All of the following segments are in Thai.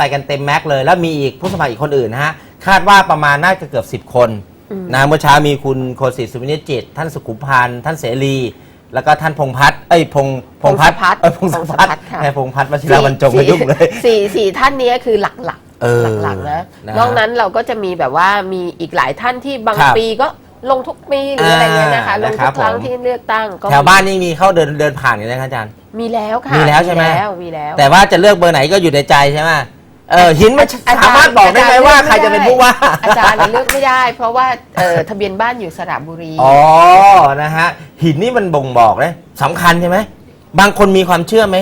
ไปกันเต็มแม็กซ์เลยแล้วมีอีกผู้สมัครอีกคนอื่นนะฮะ คาดว่าประมาณน่าจะเกือบ 10 คนนะเมื่อเช้ามีคุณโคสิตสุวินิจจิต ท่านสุขุมพันธ์ท่านเสรี แล้วก็ท่านพงษ์พัฒน์เอ้ยพงษ์พงษ์พัฒน์พงศพัฒน์เอ้ยพงศพัฒพงศพัฒน์น์ค่ะแม่พงษ์พัฒน์วชิราบรรจงมายุ่งเลยสี่สี่ท่านนี้คือหลักเออๆหลักๆนะนะฮะนอกนั้นเราก็จะมีแบบว่ามีอีกหลายท่านที่บางครับปีก็ลงทุกปีหรืออะไรเงี้ยนะคะอ่าลงนะครัทุบกครั้งผมที่เลือกตั้งก็แถวบ้านนี่มีเข้าเดินเดินผ่านกันนะครับอาจารย์มีแล้วค่ะมีแล้วใช่ไหมมีแล้วมีแล้ว แต่ว่าจะเลือกเบอร์ไหนก็อยู่ในใจใช่ไหม เออหินมันอาจารย์สามารถบอกได้ไหมว่าใครจะเป็นผู้ว่า อาจารย์เลือกไม่ได้ เพราะว่าเอ่อทะเบียนบ้านอยู่สระบุรี อ๋อ นะฮะ หินนี่มันบ่งบอกเลยสำคัญใช่ไหม บางคนมีความเชื่อไหม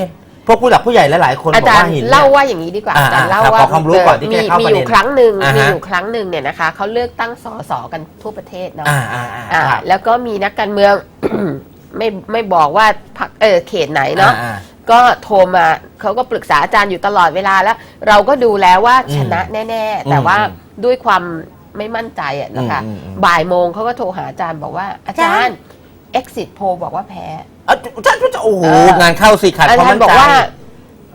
พวกผู้หลักผู้ใหญ่หลายๆคนบอาอกจารย์ว่าหินนี่ยเล่าว่าอย่างนี้ดีกว่าอ่าอาจารย์เล่าครับว่าขอความรู้ก่อนที่มีจะเข้ามีประอเด็นยู่ครั้งหนึ่งอ่าฮะมีอยู่ครั้งหนึ่งเนี่ยนะคะเขาเลือกตั้งสสกันทั่วประเทศเนาะอ่าอ่าอ่าอ่าครับแล้วก็มีนักการเมืองไม่ไม่บอกว่าพรรคเออเขตไหนเนาะอ่า ก็โทรมาเขาก็ปรึกษาอาจารย์อยู่ตลอดเวลาแล้ว เราก็ดูแล้วว่าอืมชนะแน่ ๆ แต่ว่าอืมด้วยความไม่มั่นใจอะนะคะอืมอืมอืม บ่ายโมงเขาก็โทรหาอาจารย์บอกว่าอาจารย์ exit poll บอกว่าแพ้ อะอาจารย์จะโอ้โหเออ งานเข้าสิขาดอาความจารมั่นย์บอกใจว่า อ่าฮะ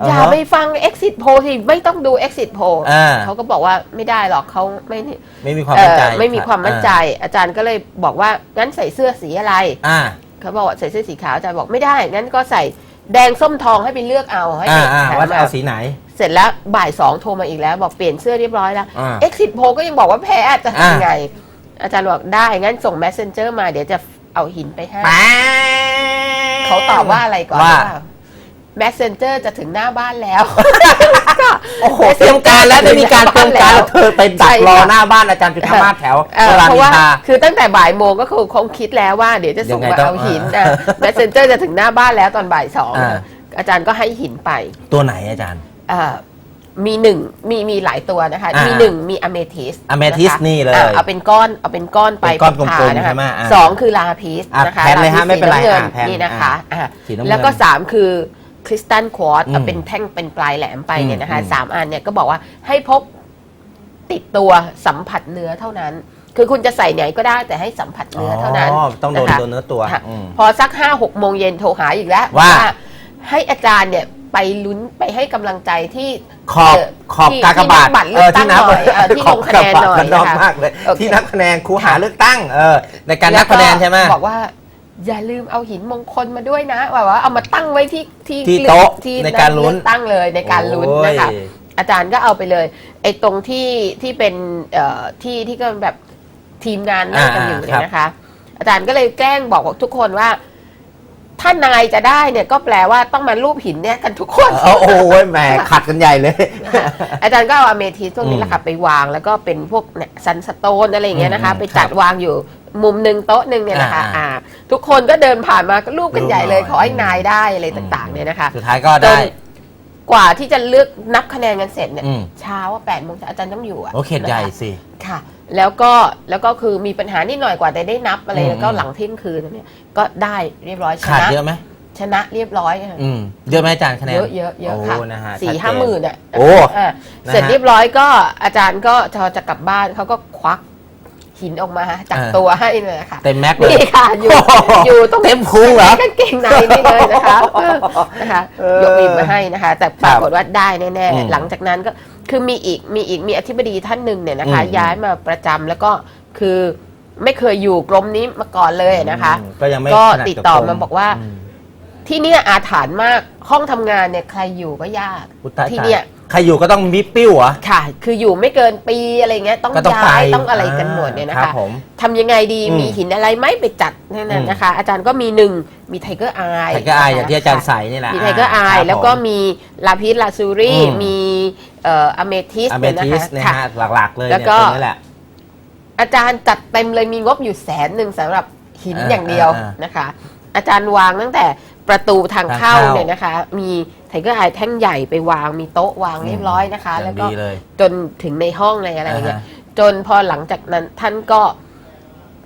อย่าไปฟัง exit poll สิไม่ต้องดู exit poll อ่า เขาก็บอกว่าไม่ได้หรอกเขาไม่ไม่มีความมั่นใจเอ่อไม่มีความมั่นใจ อาจารย์ก็เลยบอกว่างั้นใส่เสื้อสีอะไร อ่า เขาบอกว่าใส่เสื้อสีขาวอาจารย์บอกไม่ได้งั้นก็ใส่ แดงส้มทองให้ไปเลือกเอาให้อ่าไปอ่าหว่าจะมาเอาสีไหน เสร็จแล้วบ่ายสองโทรมาอีกแล้ว บอกเปลี่ยนเสื้อเรียบร้อยแล้ว อ่า exit poll ก็ยังบอกว่าแพ้จะอ่าทำไง อาจารย์บอกได้ งั้นส่ง messenger มาเดี๋ยวจะเอาหินไปให้แป๊ะเขาตอบว่าอะไรก่อนว่าว่า messenger จะถึงหน้าบ้านแล้ว โอ้โห เตรียมการแล้วได้มีการเตรียมการแล้วเธอไปดักรอหน้าบ้านอาจารย์จุธามาศแถวเอ่อสราเพราะมินว่าทราคือตั้งแต่บ่ายโมงก็คือคงคิดแล้วว่าเดี๋ยวจะส่งยังไงมาต้องเอาหินอ่าอะ messenger จะถึงหน้าบ้านแล้วตอนบ่ายสองอ่าอาจารย์ก็ให้หินไป ตัวไหนอาจารย์เอ่อมีหนึ่งมีมีหลายตัวนะคะอ่ามีมีหนึ่งมีอเมทิส amethyst นี่เลยเอาเป็นก้อนเอาเป็นก้อนไปเป็นก้อนกลมๆพานะคะใช่ไหมอ่าสองคือลาพิสอะนะคะแพนเลยฮะาพิสไม่เป็นไรสีำงิอะแพนนี่นะคะอะสีน้ำเงินแล้วก็สามคือ คริสตัลควอตอืมเป็นแท่งเป็นปลายแหลมไปเนี่ยนะคะอืม สามอันเนี่ยก็บอกว่าให้พกติดตัวสัมผัสเนื้อเท่านั้น คือคุณจะใส่ไหนก็ได้แต่ให้สัมผัสเนื้อเท่านั้นอ๋อต้องโดนนะคะ ตัวเนื้อตัวค่ะ อืม พอสักห้าหกโมงเย็นโทรหาอีกแล้วว่า ให้อาจารย์เนี่ยไปลุ้นไปให้กำลังใจที่ ขอบเขอบที่กากบาทที่นับัตรเลือกตั้งหน่อยเออที่ลงคะแนนหน่อยมันนอกนะคะมากเลย โอเค ที่นับคะแนนครูหาเลือกตั้งเออในการนับคะแนนใช่ไหมบอกว่า อย่าลืมเอาหินมงคลมาด้วยนะแบบว่าเอามาตั้งไว้ที่ที่ที่โต๊ะที่ในการลุ้นเลือตั้งเลยในการลุ้นนะคะ โอ้ย อาจารย์ก็เอาไปเลย ไอ้ตรงที่ที่เป็นเอ่อที่ที่ก็แบบทีมงานนั่งกันอยู่เนี่ยนะคะ อาจารย์ก็เลยแกล้งบอกทุกคนว่า ถ้านายจะได้เนี่ยก็แปลว่าต้องมารูปหินเนี่ยกันทุกคน เออโอ้ยแหมขัดกันใหญ่เลยอาจารย์ก็เอาอเมทิสพวกนี้อืมแหละค่ะไปวางแล้วก็เป็นพวกเนี่ยซันสโตนอะไรอย่างเงี้ยนะคะ อืมไปจัดครับวางอยู่ มุมหนึ่งโต๊ะหนึ่งเนี่ยนะคะอ่าอ่าทุกคนก็เดินผ่านมาก็รูปกันใหญ่เลยรูปหน่อยขอให้นายได้อะไรต่างๆเนี่ยนะคะ สุดท้ายก็จได้นกว่าที่จะเลือกนับคะแนนกันเสร็จเนี่ยอืมเช้าว่าแปดโมงเช้าอาจารย์ต้องอยู่อะโอเคใหญ่นะคะสิค่ะ แล้วก็แล้วก็คือมีปัญหานิดหน่อยกว่าจะได้นับอะไรอืมแล้วก็หลังเที่ยงคืนเนี่ยก็ได้เรียบร้อยชขาดนะเยอะไหมชนะเรียบร้อยค่ะอืมเยอะไหมอาจารย์คะแนนเยอะเยอะเยอะค่ะโอ้นะฮะสี่ชัดเจนห้าหมื่นอะโอ้อะนะฮะเสร็จเรียบร้อยก็อาจารย์ก็พอจะกลับบ้านเขาก็ควัก หินออกมาจากอ่า ตัวให้เลยค่ะ เต็มแม็กเลย นี่ค่ะอยู่โอ้โหอยู่ตรงเต็มพุงเหรอกางเกงในนี่เลยนะคะเออนะคะเออยกหินมาให้นะคะ แต่ปรากฏว่าได้แน่อืมๆหลังจากนั้นก็คือมีอีกมีอีกมีอธิบดีท่านหนึ่งเนี่ยนะคะ อืม ย้ายมาประจำแล้วก็คือไม่เคยอยู่กรมนี้มาก่อนเลยนะคะ อืมก็ยังไม่ก็ถนัติดต่อรมาบอกว่า มที่เนี่ยอาถรรพ์มากห้องทำงานเนี่ยใครอยู่ก็ยาก อุยตายที่เนี่ย ใครอยู่ก็ต้องมีปิ้วเหรอ ค่ะ คืออยู่ไม่เกินปีอะไรเงี้ยต้องก็ต้องย้ายไปต้องอะไรกันหมดเนี่ยนะครัคะบผมทำยังไงดีอืมมีหินอะไรไหมไปจัดนั่นอืน่ะม นะคะ อาจารย์ก็มีหนึ่งมีไทเกอร์อายไทเกอร์อายอย่างที่อาจารย์ใส่นี่แหละมีไทเกอร์อาคยบแล้วก็ผม มีลาพิสลาซูรีอืม มีเอ่ออเมทิสอเมทิสนะค่ะ ฮะหลักๆเลยแล้วเนี่ยก็ตรงนี้แหละ อาจารย์จัดเต็มเลยมีงบอยู่แสนหนึ่งสำหรับหินอ่าอย่างเดียวอ่านะคะ อาจารย์วางตั้งแต่ ประตูทางเข้าทางเข้า เนี่ยนะคะ มีไทเกอร์อายแท่งใหญ่ไปวางมีโต๊ะวางเรียบร้อยนะคะอย่างแล้วก็ดีเลยจนถึงในห้องเลยอะไรเงี้ยอ่าฮะจนพอหลังจากนั้นท่านก็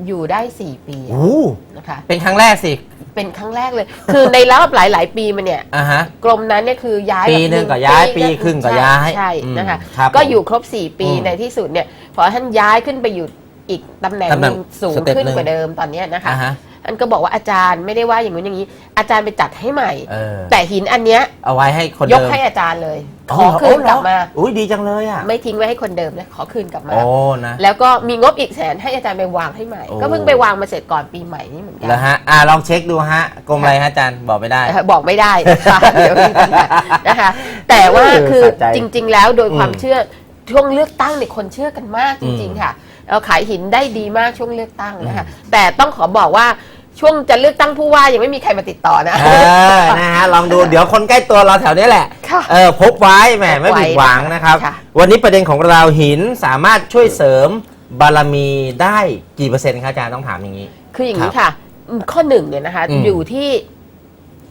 อยู่ได้สี่ปีอะโอ้นะคะ เป็นครั้งแรกสิเป็นครั้งแรกเลย คือในรอบหลาย ๆ ปีมาเนี่ย อ่าฮะ กรมนั้นเนี่ยคือย้ายปีหนึ่งแบบก็ย้ายปีปีครึ่งก็ย้ายใช่อืมนะคะครับก็ผมอยู่ครบ 4 ปีอืมในที่สุดเนี่ยพอท่านย้ายขึ้นไปอยู่อีกตำแหน่งตำแหหน่นึ่งงสูงสเต็ปขึ้นหนึ่งกว่าเดิมตอนเนี้ยนะคะ อ่าฮะ ท่านก็บอกว่าอาจารย์ไม่ได้ว่าอย่างนู้นอย่างนี้ อาจารย์ไปจัดให้ใหม่ เออแต่หินอันเนี้ยเอาไว้ให้คนยเดิกมให้อาจารย์เลย ขอ๋อเหรคืนกลับมาโอุ้ยดีจังเลยอะไม่ทิ้งไว้ให้คนเดิมนะขอคืนกลับมา โอ้นะ แล้วก็มีงบอีกแสนให้อาจารย์ไปวางให้ใหม่ โอ้ ก็เพิ่งไปวางมาเสร็จก่อนปีใหม่นี่เหมือนกัแล้วฮะอ่าลองเช็คดูฮะกรมอะไรฮะอาจารย์บอกไม่ได้ เอ่อบอกไม่ได้นะคะ เดี๋ยวมีปัญหานะคะ แต่ว่าเออคือสะใจจริง ๆ แล้วโดยความอืมเชื่อช่วงเลือกตั้งเนี่ยคนเชื่อกันมากจริงๆค่ะเราขายหินได้ดีมากช่วงเลือกตั้งนะคะแต่ต้องขอบอกว่า ช่วงจะเลือกตั้งผู้ว่ายังไม่มีใครมาติดต่อนะ เออ นะฮะ ลองดู เดี๋ยวคนใกล้ตัวเราแถวนี้แหละ ค่ะเออ พบไว้ แหม ไม่พบไว้ผิดหวังนะครับ ค่ะ วันนี้ประเด็นของเราหินสามารถช่วยเสริมบารมีได้กี่เปอร์เซ็นต์ครับอาจารย์ต้องถามอย่างนี้ คืออย่างนี้ค่ะอืมข้อหนึ่งเนี่ยนะคะ อืมอยู่ที่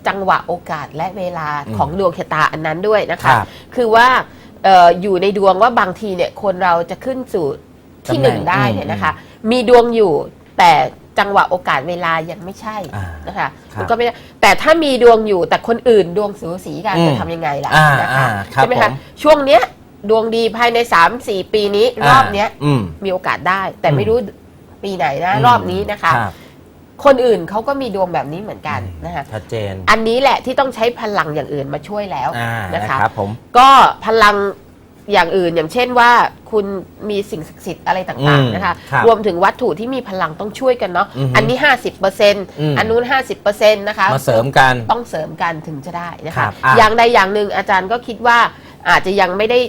จังหวะโอกาสและเวลาอืมของดวงชะตาอันนั้นด้วยนะครัคะบคือว่าเอออยู่ในดวงว่าบางทีเนี่ยคนเราจะขึ้นสู่ที่หนึ่งตำแหน่งได้อืมเนี่ยนะคะ มีดวงอยู่แต่ จังหวะโอกาสเวลายังไม่ใช่อ่านะคะครับมันก็ไม่ได้แต่ถ้ามีดวงอยู่แต่คนอื่นดวงสูสีกันอืมจะทำยังไงล่ะอ่านะคะอ่าครับใช่ไหมผคะม ช่วงเนี้ยดวงดีภายใน 3-4 ปีนี้รอบเนี้ยอืม มีโอกาสได้ แต่อืมไม่รู้ปีไหนนะอืมรอบนี้นะคะ รับคนอื่นเขาก็มีดวงแบบนี้เหมือนกันนะคะ ชัดเจนอันนี้แหละที่ต้องใช้พลังอย่างอื่นมาช่วยแล้วอ่านะนะคะ ครับผม ก็พลัง อย่างอื่นอย่างเช่นว่าคุณมีสิ่งศักดิ์สิทธิ์อะไรต่างอืมๆนะคะครับรวมถึงวัตถุที่มีพลังต้องช่วยกันเนาะอือฮึอันนี้ 50%มอันนู้น 50%นะคะมาเสริมกัน ต้องเสริมกันถึงจะได้นะครัคะ บอะอย่างใดอย่างหนึ่งอาจารย์ก็คิดว่าอาจจะยังไม่ได้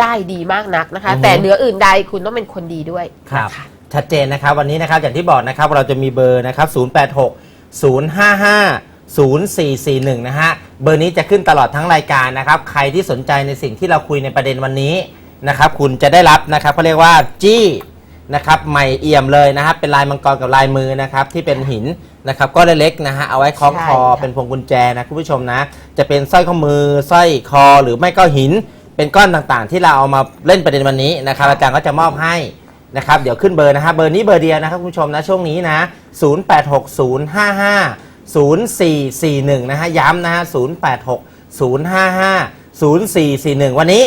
ได้ดีมากนักนะคะ อือฮึ แต่เหนืออื่นใดคุณต้องเป็นคนดีด้วยครับนะคะ ชัดเจนนะครับวันนี้นะครับอย่างที่บอกนะครับเราจะมีเบอร์นะครับ086 055 0441 นะฮะ เบอร์นี้จะขึ้นตลอดทั้งรายการนะครับ ใครที่สนใจในสิ่งที่เราคุยในประเด็นวันนี้นะครับ คุณจะได้รับนะครับเขาเรียกว่าจี้นะครับใหม่เอี่ยมเลยนะครับ เป็นลายมังกรกับลายมือนะครับ ที่เป็นหินนะครับก็เล็กๆนะฮะเอาไว้คล้องคอ ใช่ค่ะเป็นพวงกุญแจนะคุณผู้ชมนะ จะเป็นสร้อยข้อมือสร้อยคอหรือไม่ก็หิน เป็นก้อนต่างๆ ที่เราเอามาเล่นประเด็นวันนี้นะครับอาจารย์ก็จะมอบให้นะครับเดี๋ยวขึ้นเบอร์นะฮะเบอร์นี้เบอร์เดียวนะครับคุณผู้ชมนะช่วงนี้นะ 0860550441 นะฮะ ย้ำนะฮะ 0860550441 วันนี้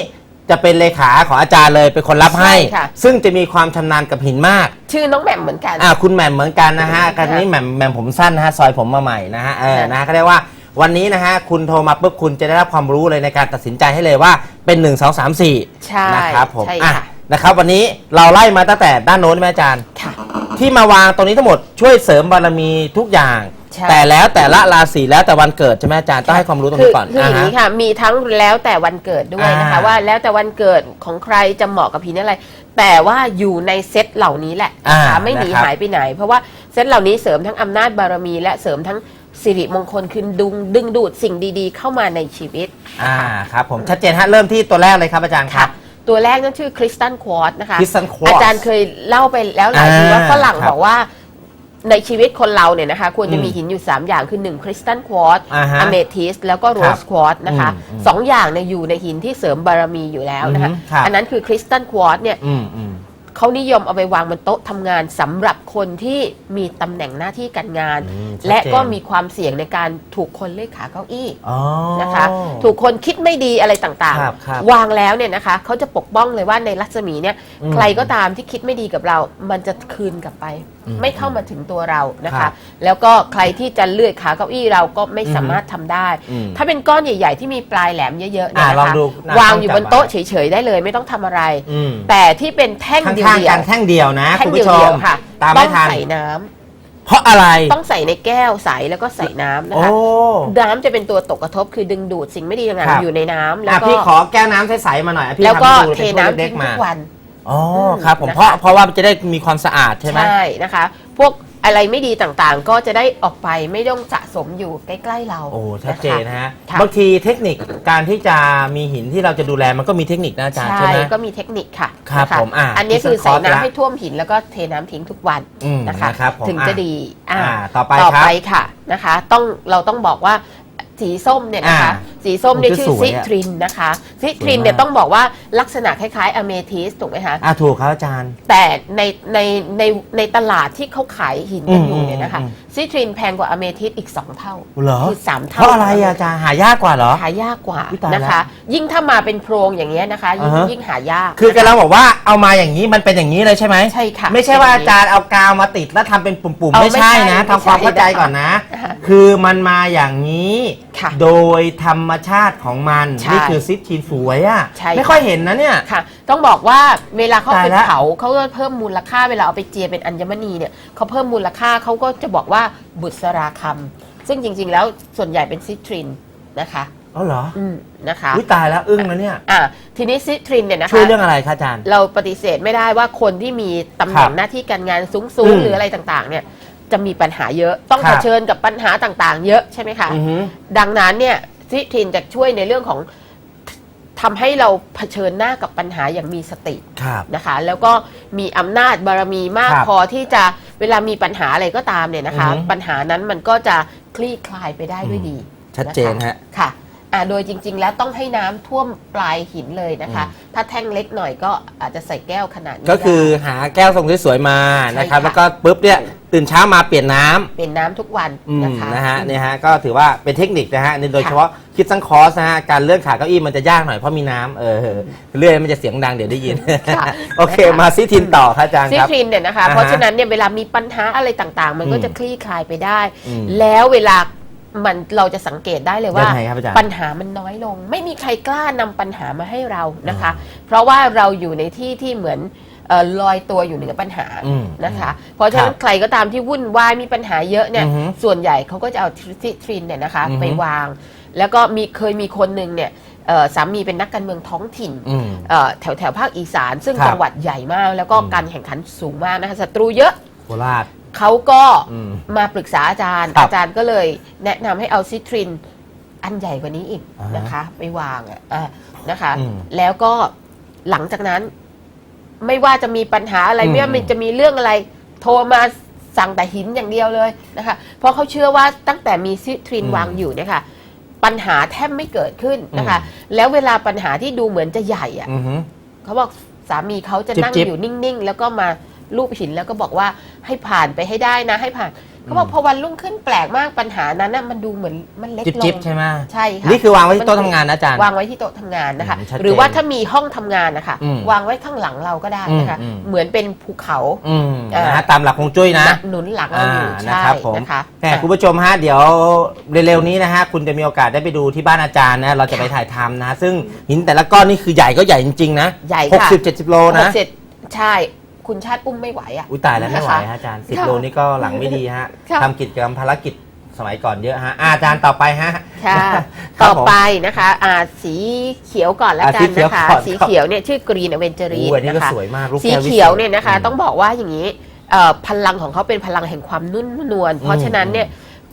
จะเป็นเลขาของอาจารย์เลยเป็นคนรับให้ ใช่ค่ะ ซึ่งจะมีความชำนาญกับหินมาก ชื่อน้องแหม่มเหมือนกัน อ่าคุณแหม่มเหมือนกันนะฮะกันนี้แหม่มแหม่มผมสั้นนะฮะซอยผมมาใหม่นะฮะเออค่ะ นะฮะก็เรียกว่าวันนี้นะฮะคุณโทรมาปุ๊บคุณจะได้รับความรู้เลยในการตัดสินใจให้เลยว่าเป็น 1 2 3 4ใช่นะครับผมใช่อะค่ะ นะครับวันนี้เราไล่มาตั้งแต่ด้านโน้นใช่ไหมอาจารย์ ค่ะ ที่มาวางตรงนี้ทั้งหมดช่วยเสริมบารมีทุกอย่าง ใช่ แต่แล้วแต่ละราศีแล้วแต่วันเกิดใช่ไหมอาจารย์ต้องให้ความรู้ตรงคือนี้ก่อนคืออย่างนี้ฮะค่ะ มีทั้งแล้วแต่วันเกิดด้วยนะคะ อ่า ว่าแล้วแต่วันเกิดของใครจะเหมาะกับผีอะไร แต่ว่าอยู่ในเซตเหล่านี้แหละนะคะอ่าไม่หนีนะครับหายไปไหน เพราะว่าเซตเหล่านี้เสริมทั้งอำนาจบารมี และเสริมทั้งสิริมงคลคือดึงดึงดูดสิ่งดีๆ เข้ามาในชีวิต อ่าครับผมชัดเจนฮะเริ่มที่ตัวแรกเลยครับอาจารย์คค่ะรับ ตัวแรกนั่นชื่อคริสตันควอตนะคะ Crystal Quartz อาจารย์เคยเล่าไปแล้วหลายทีอ่าว่าฝรั่งครับบอกว่า ในชีวิตคนเราเนี่ยนะคะควรจะอืมมีหินอยู่ 3 อย่างคือ 1 คริสตัลควอตอ่าฮะอเมทิสแล้วก็โรครัสบควอตนะคะอืมอืมสองอย่างเนี่ยอยู่ในหินที่เสริมบารมีอยู่แล้วนะคะอือฮึครับ อันนั้นคือคริสตัลควอตเนี่ย อืมอืม เขานิยมเอาไปวางบนโต๊ะทำงานสำหรับคนที่มีตำแหน่งหน้าที่การงาน อืมชัดเจน และก็มีความเสี่ยงในการถูกคนเลขขาเก้าอี้ อ๋อ นะคะ ถูกคนคิดไม่ดีอะไรต่างครับครับๆ วางแล้วเนี่ยนะคะเขาจะปกป้องเลยว่าในรัศมีเนี่ยอืมใครก็ตามที่คิดไม่ดีกับเรา มันจะคืนกลับไป อืมไม่เข้ามาถึงตัวเรานะครัคะ บแล้วก็ใครที่จะเลื่อยขาเก้าอี้เราก็ไม่สามารถทำได้ อืมถ้าเป็นก้อนใหญ่ ๆ ที่มีปลายแหลมเยอะๆเนี่ยอะนะลองคะดูนะวางอยู่ต้องบจับนโต๊ะไว้เฉยๆได้เลยไม่ต้องทำอะไร อืมแต่ที่เป็นแท่งข้เดียวางๆกันแท่งเดียวนะๆแท่คุงณเดีผู้ชมยวๆค่ะตามต้ไม่องทันใส่น้ำเพราะอะไรต้องใส่ในแก้วใสแล้วก็ใส่น้ำนะโอ้คะน้ำจะเป็นตัวตกกระทบคือดึงดูดสิ่งไม่ดีต่างครับๆอยู่ในน้ำแล้วอะก็พี่ขอแก้วน้ำใสๆมาหน่อยอะพี่แล้วก็ทำให้ดูเทเป็นถ้วยน้ำเล็ทิ้กงๆทุมากวันอ๋อมครับผมนะคะเพราะเพราะว่ามันจะได้มีความสะอาดใช่ไหมใช่นะคะ พวก อะไรไม่ดีต่างๆ ก็จะได้ออกไปไม่ต้องสะสมอยู่ใกล้ๆเราโอ้ชัดเจนนะฮะค่ะบางทีเทคนิคการที่จะมีหินที่เราจะดูแลมันก็มีเทคนิคนะอาจารย์ใช่ใช่ไหมก็มีเทคนิคค่ะครับนะะผมอะอันนี้คือที่ใส่คอร์สละน้ำให้ท่วมหินแล้วก็เทน้ำทิ้งทุกวันอืมนะคะนะครับผมถึงอะจะดีอ่าอ่าต่อไปต่อครับไปค่ะนะคะ ต้องเราต้องบอกว่าสีส้มเนี่ยนะคะอ่า สีส้มเนี่ยมันก็ชื่อสวยซิอะทรินนะคะซิทรินเนี่ยสวยมากต้องบอกว่าลักษณะคล้ายๆอเมทิสถูกไหมคะอะถูกครับอาจารย์ แต่ในในในในตลาดที่เขาขายหินกันอยู่อืมเนี่ยนะคะอืมซิทรินแพงกว่าอเมทิสอีก 2 เท่าเหรอคือสามเท่าเพราะอะไรอะอาจารย์หายากกว่าเหรอหายากกว่าอุ๊ยตายแล้วนะคะ ยิ่งถ้ามาเป็นโพรงอย่างเงี้ยนะคะ ยิ่งอ่าฮะยิ่งหายาก คือกำลังบอกว่าเอามาอย่างนี้มันเป็นอย่างนี้เลยใช่ไหมใช่ค่ะไม่ใช่ว่าอาจารย์เอากาวมาติดแล้วทำเป็นปุ่มๆเอาไม่ใช่นะไม่ใช่ทำความเข้าใจก่อนนะนะ คะคือมันมาอย่างนี้ ค่ะโดยธรรมชาติของมัน ใช่นี่คือซิทีนสวยอะใช่ไม่ค่อยเห็นนะเนี่ย ค่ะ ต้องบอกว่าเวลาเขาตายไปละเผาเขาก็เพิ่มมูลค่าเวลาเอาไปเจียเป็นอัญมณีเนี่ยเขาเพิ่มมูลค่าเขาก็จะบอกว่าบุษราคำซึ่งจริง ๆ แล้วส่วนใหญ่เป็นซิทรินนะคะอ๋อเหรออืมนะคะอุ้ยตายแล้วอึ้งนะเนี่ย อะทีนี้ซิทรินเนี่ยนะคะ ช่วยเรื่องอะไรคะอาจารย์ เราปฏิเสธไม่ได้ว่าคนที่มีตำแหครัน่งบหน้าที่การงานสูงอืมๆหรืออะไรต่างๆ เนี่ย จะมีปัญหาเยอะต้องครัเผบชิญกับปัญหาต่างๆ เยอะใช่ไหมคะอือหือดังนั้นเนี่ยซิทรินจะช่วยในเรื่องของทำให้เราเผชิญหน้ากับปัญหาอย่างมีสติครับนะคะ แล้วก็มีอำนาจบารมีมากครับพอที่จะเวลามีปัญหาอะไรก็ตามเนี่ยนะคะอือฮึปัญหานั้นมันก็จะคลี่คลายไปได้ด้วยดี ชัดเจนฮะค่ะอ่าโดยจริง ๆ แล้วต้องให้น้ำท่วมปลายหินเลยนะคะอืมถ้าแท่งเล็กหน่อยก็อาจจะใส่แก้วขนาดนี้ก็คือได้หาแก้วทรงสวยๆมานะครับใช่ค่ะแล้วก็ปุ๊บเนี่ย ตื่นเช้ามาเปลี่ยนน้ำ เป็นน้ำทุกวันอืมนะคะ นะฮะเนี่ยฮะก็ถือว่าเป็นเทคนิคนะฮะในโดยเฉพาะคิดซังคอร์สนะฮะการเลื่อนขาเก้าอี้มันจะยากหน่อยเพราะมีน้ำเออเลื่อนมันจะเสียงดังเดี๋ยวได้ยิน ค่ะ โอเค มาซิทินต่อครับอาจารย์ซิครับทรินเนี่ยนะคะ อ่าฮะเพราะฉะนั้นเนี่ยเวลามีปัญหาอะไรต่างๆ มันก็อืมจะคลี่คลายไปได้ อืมแล้วเวลามันเราจะสังเกตได้เลยว่า ยังไงครับอาจารย์ปัญหามันน้อยลง ไม่มีใครกล้านำปัญหามาให้เรานะคะ เพราะว่าเราอยู่ในที่ที่เหมือนเออ ลอยตัวอยู่เหนือปัญหาอืมนะคะ เพราะฉะนั้คนรับใครก็ตามที่วุ่นวายมีปัญหาเยอะเนี่ย อือฮึส่วนใหญ่เขาก็จะเอาซิทรินเนี่ยนะคะอือฮึ ไปวาง แล้วก็มีเคยมีคนหนึ่งเนี่ยเอ่อสามีเป็นนักการเมืองท้องถิ่น อืม เอ่อแถวแถวภาคอีสาน ซึ่งครับจังหวัดใหญ่มาก แล้วก็อืม การแข่งขันสูงมากนะคะศัตรูเยอะโคราช เขาก็อืม มาปรึกษาอาจารย์ ครับอาจารย์ก็เลยแนะนำให้เอาซิทรินอันใหญ่กว่านี้อีกอ่าฮะนะคะ ไปวางอะอะนะคะ อืม แล้วก็หลังจากนั้น ไม่ว่าจะมีปัญหาอะไรอืม ไม่ว่ามันจะมีเรื่องอะไร โทรมาสั่งแต่หินอย่างเดียวเลยนะคะ เพราะเขาเชื่อว่าตั้งแต่มีซิทรินอืมวางอยู่เนี่ยค่ะปัญหาแทบไม่เกิดขึ้นนะคะแล้วเวลาปัญหาที่ดูเหมือนจะใหญ่อะ อือหือ เขาบอกสามีเขาจะนั่งจิ๊บๆอยู่นิ่ง ๆ แล้วก็มาลูบหินแล้วก็บอกว่าให้ผ่านไปให้ได้นะ ให้ผ่าน เขาบอกพอวันรุ่งขึ้นแปลกมากปัญหานั้นน่ะมันดูเหมือนมันเล็กจิ๊บลจิ๊บงใช่ไหมใช่ค่ะนี่คือวางไว้ที่โต๊ะทำงานนะอาจารย์ วางไว้ที่โต๊ะทำงานนะคะ อืมชัดเจนหรือว่าถ้ามีห้องทำงานนะคะอืมวางไว้ข้างหลังเราก็ได้นะคะ อืมอืม เหมือนเป็นภูเขาอืมเอ่อนะฮะตามหลักคงจุ้ยนะ หนุนหลังเราอยู่อ่าใช่นะครับผมนะคะแต่คุณผู้ชมฮะเดี๋ยวเร็วๆนี้นะฮะคุณจะมีโอกาสได้ไปดูที่บ้านอาจารย์นะเราจะไปถ่ายทำนะ ซึ่งหินแต่ละก้อนนี่คือใหญ่ก็ใหญ่จริงๆนะใหญ่หกค่ะสิบเจ็ดสิบโลนะเสร็จใช่ คุณชาติอุ้มไม่ไหวอะ อุ้ยตายแล้วไม่ไหวนะคะฮะอาจารย์สิบค่ะโลนี่ก็หลังไม่ดีฮะค่ะทำกิจกรรมภารกิจสมัยก่อนเยอะฮะอ่าอาจารย์ต่อไปฮะค่ะ ครับต่อผม ไปนะคะอ่าสีเขียวก่อนแล้วกัอ่านสีเขียวนะคะ ก่อน สีเขียวเนี่ยชื่อกรีนอเวนเจอรีโอ้ยอันนี้ก็นะคะ สวยมากลูกสีแก้ววิศษเขียวเนี่ยนะคะมต้องบอกว่าอย่างนี้เอ่อพลังของเขาเป็นพลังแห่งความนุ่มนวลเพราะฉะนั้นเนี่ย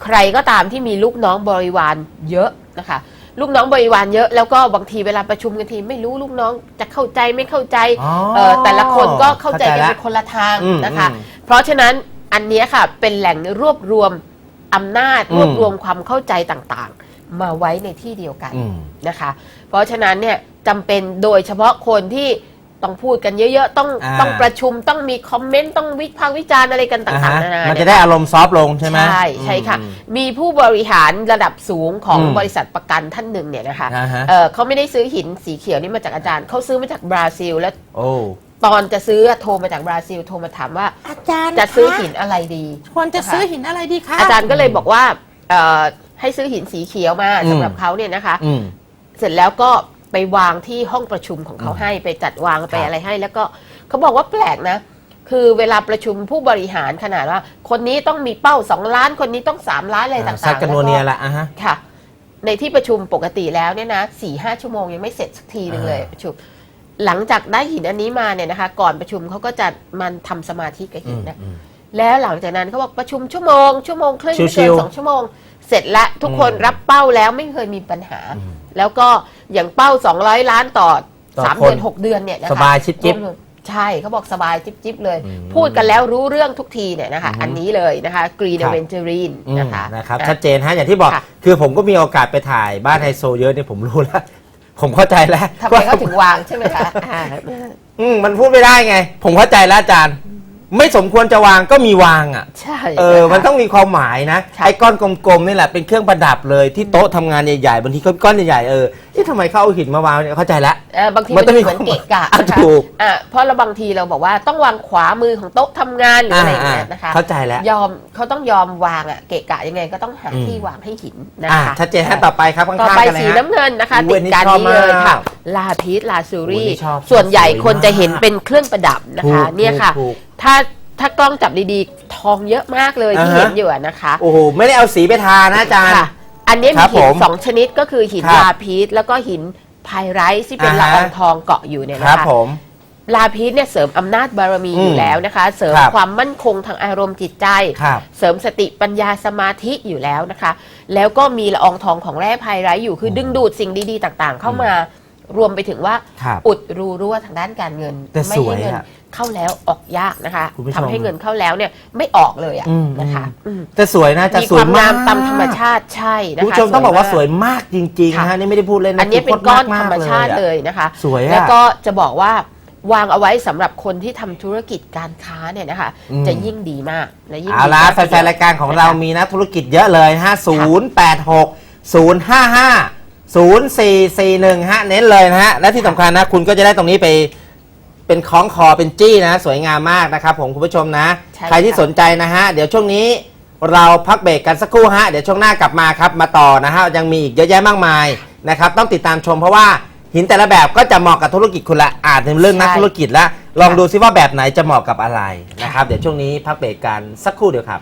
ใครก็ตามที่มีลูกน้องบริวารเยอะนะคะ ลูกน้องบริวารเยอะแล้วก็บางทีเวลาประชุมกันทีไม่รู้ลูกน้องจะเข้าใจไม่เข้าใจอ๋อเอ่อแต่ละคนก็เข้าใจกันละเป็นคนละทางอืมนะคะ อืมเพราะฉะนั้นอันเนี้ยค่ะเป็นแหล่งรวบรวมอำนาจอืม รวบรวมความเข้าใจต่างๆ มาไว้ในที่เดียวกัน อืม นะคะเพราะฉะนั้นเนี่ยจำเป็นโดยเฉพาะคนที่ ต้องพูดกันเยอะๆ ต้องอ่า ต้องประชุมต้องมีคอมเมนต์ต้องวิพากษ์วิจารณ์อะไรกันอ่าต่างฮะๆนานามันเยจะได้อารมณ์ซอฟต์ลงใช่ไหม ใช่ใช่ค่ะอืมมีผู้บริหารระดับสูงของอืมบริษัทประกันท่านหนึ่งเนี่ยนะคะอ่าฮะ เอ่อเขาไม่ได้ซื้อหินสีเขียวนี่มาจากอาจารย์เขาซื้อมาจากบราซิล แล้วโอ้ ตอนจะซื้อโทรมาจากบราซิลโทรมาถามว่า อาจารย์จะซื้อคหินอะไรดี ควรจะซื้อหินอะไรดีคะอาจารย์ก็เลยบอกว่าเอ่อให้ซื้อหินสีเขียวมาอืม สำหรับเขาเนี่ยนะคะ อืม เสร็จแล้วก็ ไปวางที่ห้องประชุมของเขาอืมให้ไปจัดวางไปครับอะไรให้ แล้วก็เขาบอกว่าแปลกนะ คือเวลาประชุมผู้บริหารขนาดว่า คนนี้ต้องมีเป้า2ล้านคนนี้ต้อง3ล้านอะไรต่างๆซัดกันนัวแล้เนียก็ละอะฮะค่ะ ในที่ประชุมปกติแล้วเนี่ยนะสี่ห้าชั่วโมงยังไม่เสร็จสักทีหนึงเลยอ่าประชุมหลังจากได้หินอันนี้มาเนี่ยนะคะ ก่อนประชุมเขาก็จะมันทำสมาธิกับหินนะอืมแล้วหลังจากนั้นเขาบอกประชุมชั่วโมงชั่วโมงครึ่งชิไม่เกิวนๆสองชั่วโมง เสร็จแล้วทุกคนอืมรับเป้าแล้วไม่เคยมีปัญหาอืมแล้วก็อย่างเป้า 200 ล้านต่อต่อสามคนเดือน6เดือนเนี่ยนะคะสบายชิบจิ๊บรวมใช่เขาบอกสบายจิ๊บๆเลยอืมพูดกันแล้วรู้เรื่องทุกทีเนี่ยนะคะอือฮึอันนี้เลยนะคะกรีนครับเวนเจอรีนอืมนะคะนะครับอะชัดเจนฮะอย่างที่บอกค่ะคือผมก็มีโอกาสไปถ่ายบ้านไฮโซเยอะเนี่ยผมรู้แล้ว ผมเข้าใจแล้วทำไมเขาถึงวางใช่ไหมคะอ่าอืมมันพูดไม่ได้ไง ผมเข้าใจแล้วอาจารย์ ไม่สมควรจะวางก็มีวางอะ ใช่เออนะคะ มันต้องมีความหมายนะค่ะไอ้ก้อนกลมๆนี่แหละเป็นเครื่องประดับเลยที่โต๊ะทำงานใหญ่ๆบางทีก้อนใหญ่ๆเออที่ทำไมเขาเอาหินมาวางเนี่ยเข้าใจแล้วเออบางทีมัมันนต้องมีเหมือนเกะกะอะนะคะถูก อะเพราะเราบางทีเราบอกว่าต้องวางขวามือของโต๊ะทำงานหรืออะไรอย่างเงี้ยนะคะเข้าใจแล้ว ยอมเขาต้องยอมวางอะเกะกะยังไงก็ต้องหาอืม ที่วางให้หินนะอ่าคะชัดเจนฮะต่อไปครับข้างต่อๆไปกันเลยสีฮะ น้ำเงินนะคะอุ๊ติยดอันนี้การชอบนี้เลยมากค่ะลาพีชลาซูอุ๊ยรี่นี่ชอบส่วนใหญ่สวยมากคนจะเห็นเป็นเครื่องประดับนะคะ ถูกเนี่ยค่ะ ถูกถ้าถ้ากล้องจับดีๆ ทองเยอะมากเลยที่อ่าฮะ เห็นอยู่อะนะคะโอ้โหไม่ได้เอาสีไปทานะอาจารย์ ค่ะ อันนี้คมีรับหินผมสองชนิดก็คือหินครับลาพีชแล้วก็หินไพไรท์ที่เป็นอ่าละฮะ อองทองเกาะอยู่เนี่ยคนะรับคะ ผม ลาพีชเนี่ยเสริมอำนาจบารมีอืมอยู่แล้วนะคะ เสริมครับความมั่นคงทางอารมณ์จิตใจ ครับเสริมสติปัญญาสมาธิอยู่แล้วนะคะ แล้วก็มีละอองทองของแร่ไพไรท์อยู่คือดึงดูดสิ่งดีๆ ต่างๆ เข้ามา รวมไปถึงว่าครับ อุดรูรั่วทางด้านการเงินแต่ไม่สวยให้เงินอะเข้าแล้วออกยากนะคะคุณผู้ชม ทำให้เงินเข้าแล้วเนี่ยไม่ออกเลยอะอืมนะคะอืมแต่สวยนะอาจะมีสคววายมมางากมตามธรรมชาติใช่นะคะคุณผู้ชมต้องบอกว่าสวยมมากจริงๆค่ะนะฮะนี่ไม่ได้พูดเล่นนะอันนี้เป็นก้อนธรรมชาติคือเลยนะคะ สวยอะ แล้วก็จะบอกว่าวางเอาไว้สำหรับคนที่ทำธุรกิจการค้าเนี่ยนะคะ อืม จะยิ่งดีมากและยิ่งเอาดีละมากแฟนๆรายการของเรามีนักธุรกิจเยอะเลยฮะ0 8 6 0 5 5 0 4 4 1ฮะเน้นเลยนะฮะและที่สำคัญนะคุณก็จะได้ตรงนี้ไปเป็นคล้องคอเป็นจี้นะ สวยงามมากนะครับผมคุณผู้ชมนะ ใช่ใครที่ค่ะสนใจนะฮะ เดี๋ยวช่วงนี้เราพักเบรกกันสักครู่ฮะ เดี๋ยวช่วงหน้ากลับมาครับ มาต่อนะฮะ ยังมีอีกเยอะแยะมากมายนะครับ ต้องติดตามชมเพราะว่าหินแต่ละแบบก็จะเหมาะกับธุรกิจคุณละอ่านในเรื่องนักธุรกิจละลองดูซิว่าแบบไหนจะเหมาะกับอะไรนะครับเดี๋ยวช่วงนี้พักเบรกกันสักครู่เดียวครับ